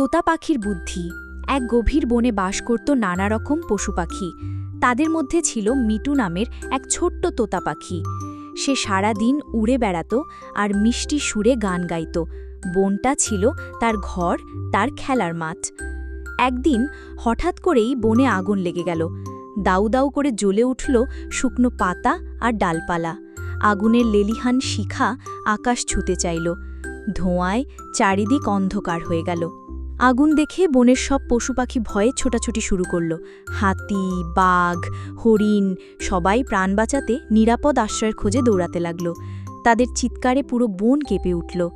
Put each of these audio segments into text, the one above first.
তোতা পাখির বুদ্ধি। এক গভীর বনে বাস করত নানা রকম পশু পাখি। তাদের মধ্যে ছিল মিটু নামের এক ছোট্ট তোতা পাখি সে সারা দিন উড়ে বেড়াতো আর মিষ্টি সুরে গান গাইত। বনটা ছিল তার ঘর, তার খেলার মাঠ। একদিন হঠাৎ করেই বনে আগুন লেগে গেল। দাউ দাউ করে জ্বলে উঠল শুকনো পাতা আর ডালপালা। আগুনের লেলিহান শিখা আকাশ ছুতে চাইল। ধোঁয়ায় চারিদিক অন্ধকার হয়ে গেল। আগুন দেখে বনের সব পশু পাখি ভয়ে ছোটাছুটি শুরু করল। হাতি, বাঘ, হরিণ, সবাই প্রাণ বাঁচাতে নিরাপদ আশ্রয়ের খোঁজে দৌড়াতে লাগল। তাদের চিৎকারে পুরো বন কেঁপে উঠল।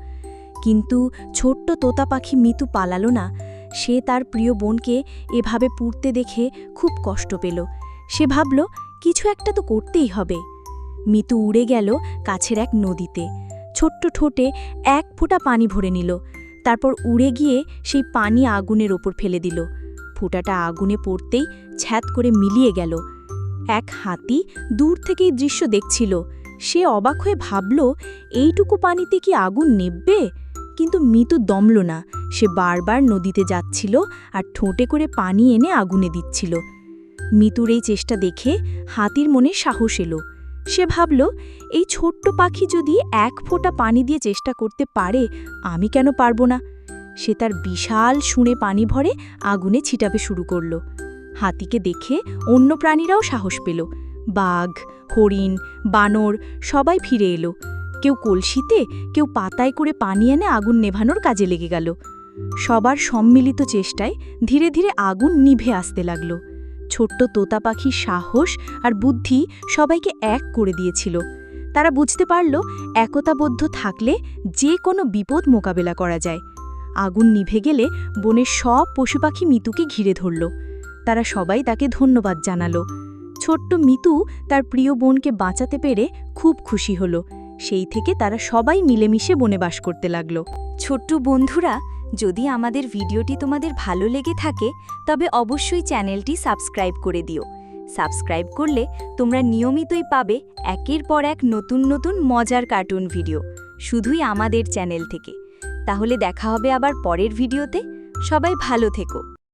কিন্তু ছোট্ট তোতা পাখি মিতু পালালো না। সে তার প্রিয় বোনকে এভাবে পুড়তে দেখে খুব কষ্ট পেল। সে ভাবল, কিছু একটা তো করতেই হবে। মিতু উড়ে গেল কাছের এক নদীতে। ছোট্ট ঠোঁটে এক ফোঁটা পানি ভরে নিল। তারপর উড়ে গিয়ে সেই পানি আগুনের ওপর ফেলে দিল। ফোঁটাটা আগুনে পড়তেই ছ্যাত করে মিলিয়ে গেল। এক হাতি দূর থেকেই দৃশ্য দেখছিল। সে অবাক হয়ে ভাবল, এইটুকু পানিতে কি আগুন নেববে? কিন্তু মিতু দমল না। সে বারবার নদীতে যাচ্ছিল আর ঠোঁটে করে পানি এনে আগুনে দিচ্ছিল। মিতুর এই চেষ্টা দেখে হাতির মনে সাহস এলো। সে ভাবল, এই ছোট্ট পাখি যদি এক ফোঁটা পানি দিয়ে চেষ্টা করতে পারে, আমি কেন পারব না? সে তার বিশাল শুঁড়ে পানি ভরে আগুনে ছিটাবে শুরু করল। হাতিকে দেখে অন্য প্রাণীরাও সাহস পেল। বাঘ, হরিণ, বানর সবাই ফিরে এলো। কেউ কলসিতে, কেউ পাতায় করে পানি এনে আগুন নেভানোর কাজে লেগে গেল। সবার সম্মিলিত চেষ্টায় ধীরে ধীরে আগুন নিভে আসতে লাগল। ছোট্ট তোতা পাখির সাহস আর বুদ্ধি সবাইকে এক করে দিয়েছিল। তারা বুঝতে পারল, একতাবদ্ধ থাকলে যে কোনো বিপদ মোকাবেলা করা যায়। আগুন নিভে গেলে বনের সব পশু পাখি মিতুকে ঘিরে ধরল। তারা সবাই তাকে ধন্যবাদ জানালো। ছোট্ট মিতু তার প্রিয় বোনকে বাঁচাতে পেরে খুব খুশি হলো। সেই থেকে তারা সবাই মিলেমিশে বনে বাস করতে লাগল। ছোট্ট বন্ধুরা যদি আমাদের ভিডিওটি তোমাদের ভালো লেগে থাকে, তবে অবশ্যই চ্যানেলটি সাবস্ক্রাইব করে দিও। সাবস্ক্রাইব করলে তোমরা নিয়মিতই পাবে একের পর এক নতুন নতুন মজার কার্টুন ভিডিও, শুধুই আমাদের চ্যানেল থেকে। তাহলে দেখা হবে আবার পরের ভিডিওতে। সবাই ভালো থেকো।